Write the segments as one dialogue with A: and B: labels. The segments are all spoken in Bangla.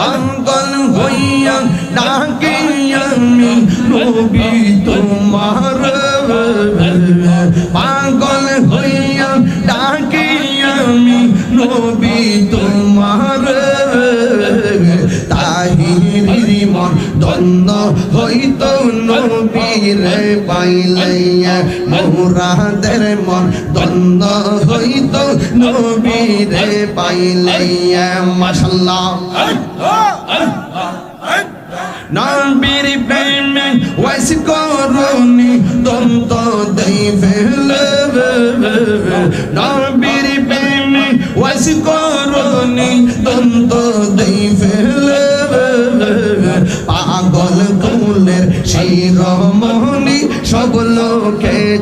A: পাগল হইয়া ডাকি আমি নবী তোমার পাগল হইয়া ডাকি আমি নবী তোমার। তাহি মন দ্বন্দ্ব হইত নবীরে পাইলাইয়া মোরাদের মন দ্বন্দ্ব হইত, নবীরে পাইলাইয়া মাশাল্লাহ। নবীর প্রেমে ওয়াইস করুনি দন্ত দেই ফেলে। নবীর প্রেমে ওয়াইস করুনি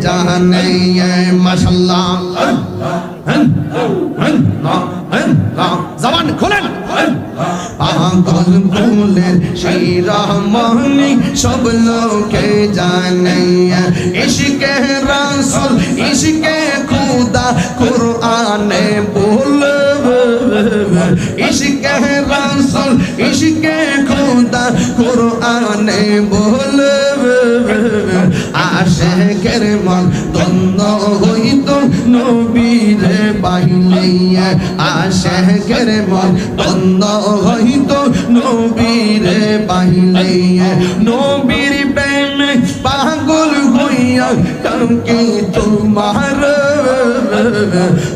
A: লোকে জানে মাশাল্লাহ জবান খোলেন। পাগল কুলের শিরোমণি সব লোকে জানে। ইশকে রাসূল, ইশকে খুদা কুরআনে বল ইশকে রাসূল, ইশকে খুদা কুরআনে বল আশেকের মন দ্বন্দ্ব হইত নবীরে পাইলে আশেকের মন দ্বন্দ্ব হইত নবীরে পাইলে নবীর প্রেমে পাগল হইয়া কাউকে তোমার।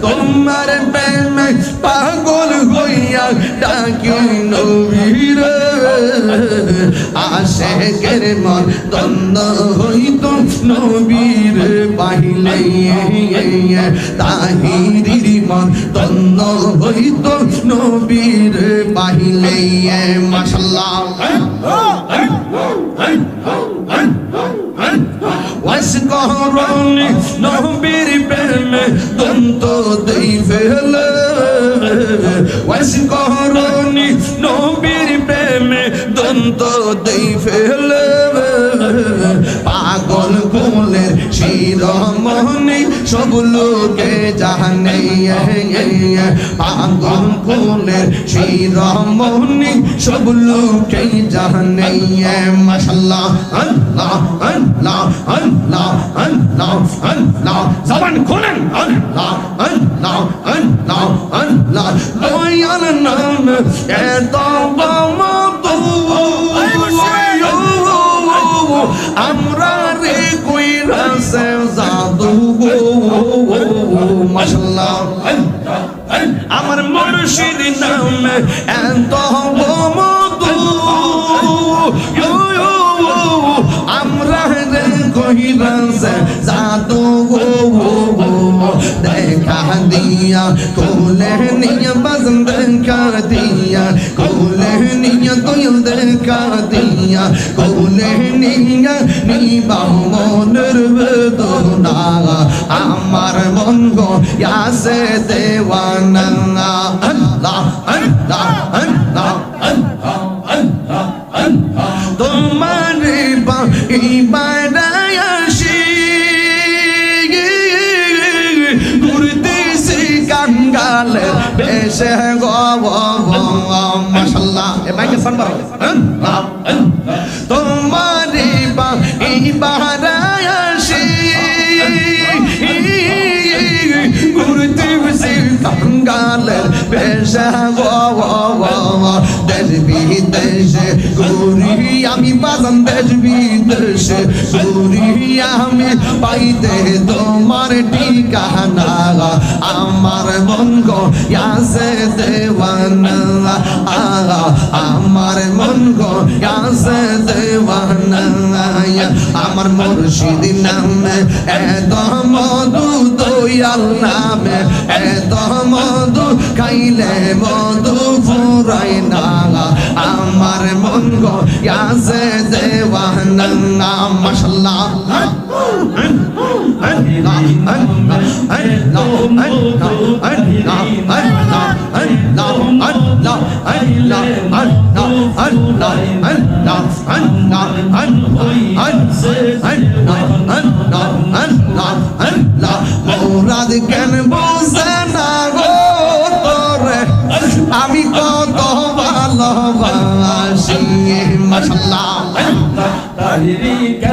A: তোমার প্রেমে পাগল হইয়া ডাকি নবীর। আশেকের মন দ্বন্দ্ব হইত নবীর পাইলে তাহিরির মন দ্বন্দ্ব হইত নবীর পাইলে মাশাল্লাহ। ওয়াসকরণি নবীর প্রেমে দন্ত দেই ফেলে। ওয়াসকরণি নবীর প্রেমে দন্ত দেই ফেলে। কোলের শিরোমণি সব লোকে জানে পাগল কোলের শিরোমণি সব লোকে জানে মাশাল্লাহ, আল্লাহ আল্লাহ আল্লাহ আল্লাহ আল্লাহ, জবান মুর্শিদ নাম এত মতো আমরা রে কইরাছে জাদু গো দেখা দিয়া কোলে নিয়া বাজম দেখা দিয়া কোলে নিয়া তোয়ল দেখা দিয়া কোলে নিয়া নিবা মনের বেদনা আমার মন গো ইয়াসে দেওয়ানা ফোন বারো তোমারি বা ইবাদায় আসি। ঘুরতেছি কাঙ্গালে বেশে। গো দেশ বিদেশে ঘুরি আমি বাজান দেশ বিদেশে ঘুরি আমি। পাইতে তোমার ঠিকানা, আমার মন গো ইয়াসে দেওয়ানা। আমার মন গো আমার মুর্শিদ নামে, এত মধু দয়াল নামে, এত মধু খাইলে মধু ফুরাই না আমার মন গো ইয়াসে দেওয়ানা মাশাল্লাহ মৌরাদ আল্লাহ তাহরিকা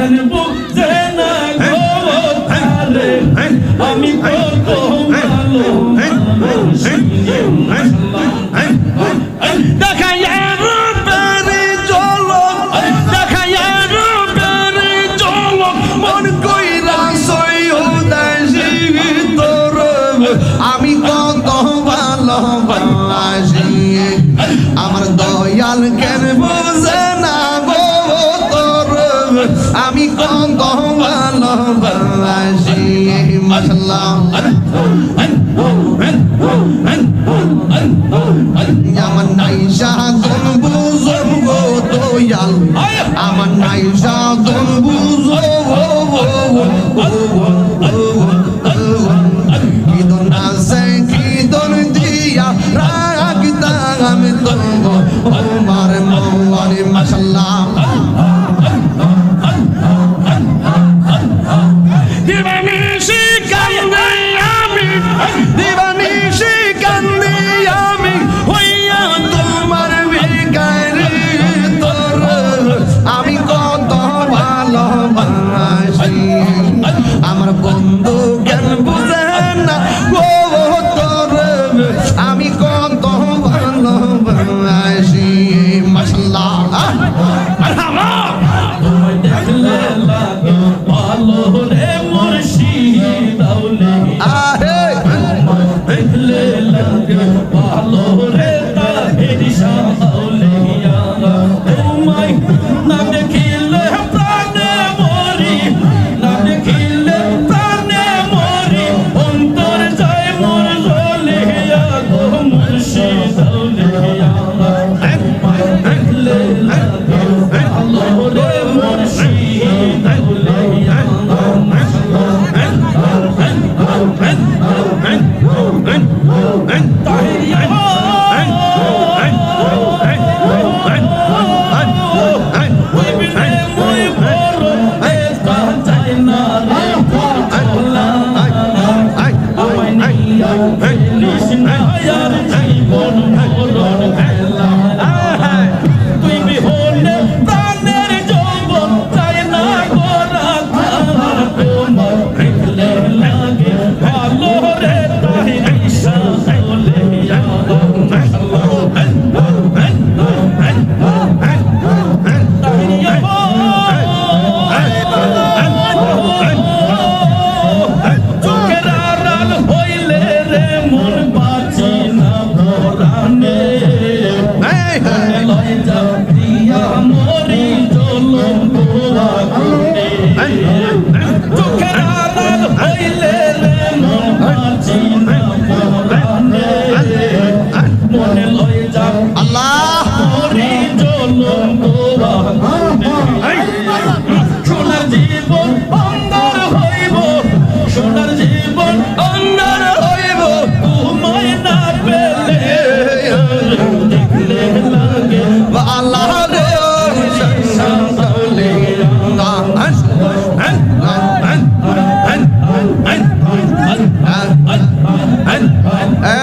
A: আমার নাই সাধন বুঝব দয়াল আমার নাই সাধন বুঝ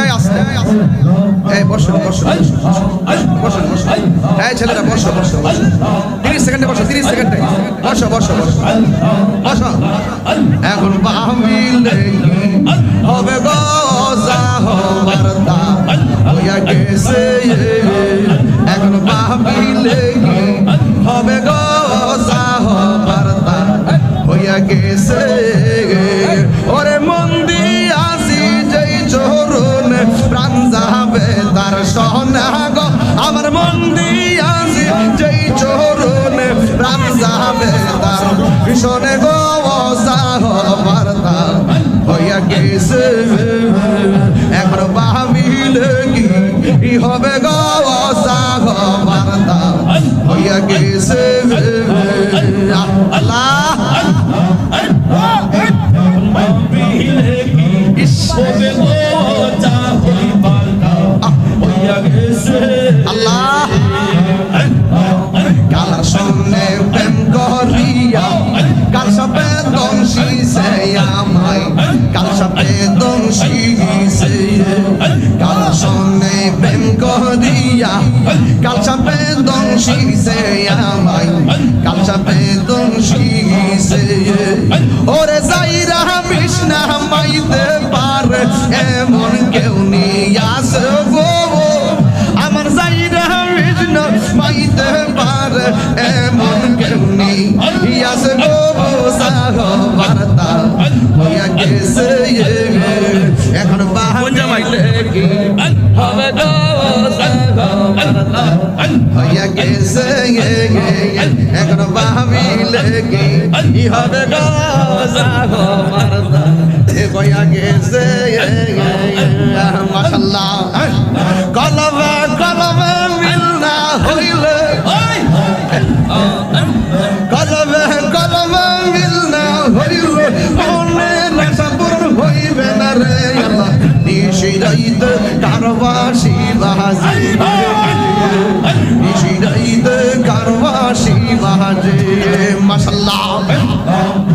A: আয় আসতে আয় আসতে এই, বসো বসো বসো ছেলেরা বসো। বসো তিরিশ সেকেন্ডে বসো, তিরিশ সেকেন্ডে। বসো বসো বসো। বসো। এখন বামিল হবে গজা হবার এখন বামিল শোনে গো বার্তা হইয়া গেছে। এখন বাহামিলে কি হবে গো বার্তা হইয়া গেছে। আল্লাহ।
B: Allah শিষে আমায় কার সাথে দম
A: শিষে কার সঙ্গে প্রেম করিয়া কার সাথে দম শিষে আমায় কার সাথে দম শিষে ওরে যাইরা মিষ্ণা মাইতে পারে, এমন কেউ নিয়ে আসবে হইয়া গেছে এখন ভাবিলে কি হবে হইয়া গেছে মাশাল্লাহ। কলবে কলবে মিল না হইলে। কলবে কলবে মিল না হইলে। মনে নেশা পূরণ হইবে না রে আল্লাহ। নিশিরাইত কারবাসি বাহাজি মাঝে মাসাল্লাহ